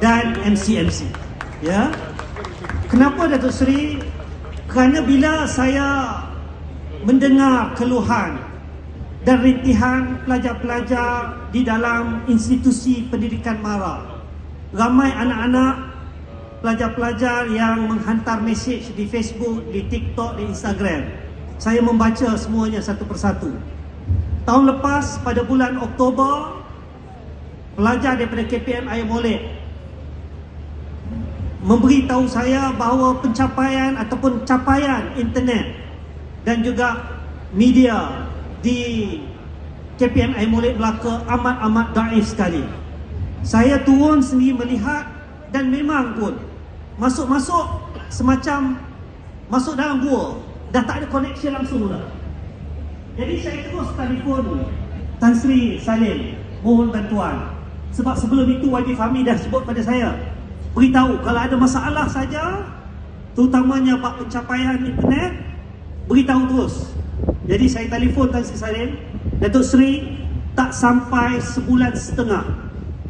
dan MCMC. Ya. Kenapa Datuk Seri? Kerana bila saya mendengar keluhan dan rintihan pelajar-pelajar di dalam institusi pendidikan MARA. Ramai anak-anak pelajar-pelajar yang menghantar mesej di Facebook, di TikTok, di Instagram. Saya membaca semuanya satu persatu. Tahun lepas pada bulan Oktober, pelajar daripada KPM Air Molek memberitahu saya bahawa pencapaian ataupun capaian internet dan juga media di KPM Air Molek Melaka amat-amat daif sekali. Saya turun sendiri melihat dan memang pun masuk-masuk semacam masuk dalam gua dah tak ada connection langsung dah. Jadi saya terus telefon Tan Sri Salim mohon bantuan. Sebab sebelum itu Wajib Fahmi dah sebut pada saya beritahu kalau ada masalah saja terutamanya bab pencapaian internet beritahu terus. Jadi saya telefon Tan Sri Salim, Datuk Sri tak sampai sebulan setengah.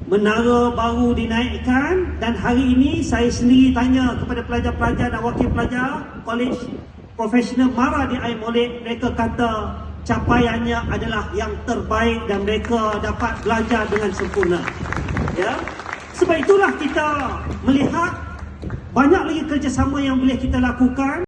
Menara baru dinaikkan dan hari ini saya sendiri tanya kepada pelajar-pelajar dan wakil pelajar College Profesional Mara di Air Molek. Mereka kata capaiannya adalah yang terbaik dan mereka dapat belajar dengan sempurna. Ya sebab itulah kita melihat banyak lagi kerjasama yang boleh kita lakukan